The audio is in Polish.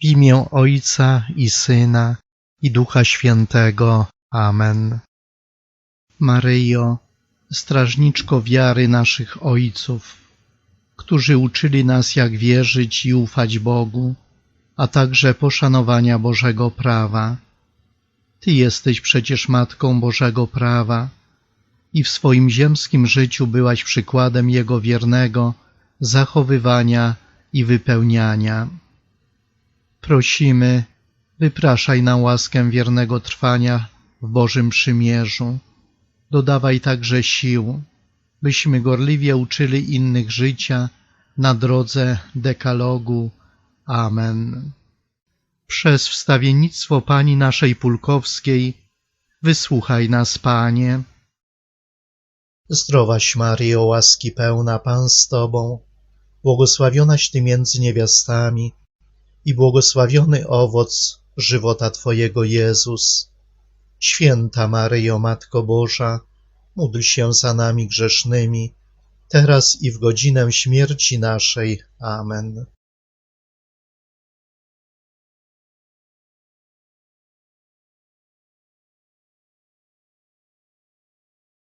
W imię Ojca i Syna i Ducha Świętego. Amen. Maryjo, strażniczko wiary naszych ojców, którzy uczyli nas, jak wierzyć i ufać Bogu, a także poszanowania Bożego prawa. Ty jesteś przecież Matką Bożego prawa i w swoim ziemskim życiu byłaś przykładem Jego wiernego zachowywania i wypełniania. Prosimy, wypraszaj nam łaskę wiernego trwania w Bożym przymierzu. Dodawaj także sił, byśmy gorliwie uczyli innych życia na drodze dekalogu. Amen. Przez wstawiennictwo Pani naszej Pulkowskiej wysłuchaj nas, Panie. Zdrowaś Maryjo, łaski pełna, Pan z Tobą, błogosławionaś Ty między niewiastami i błogosławiony owoc żywota Twojego Jezus. Święta Maryjo, Matko Boża, módl się za nami grzesznymi, teraz i w godzinę śmierci naszej. Amen.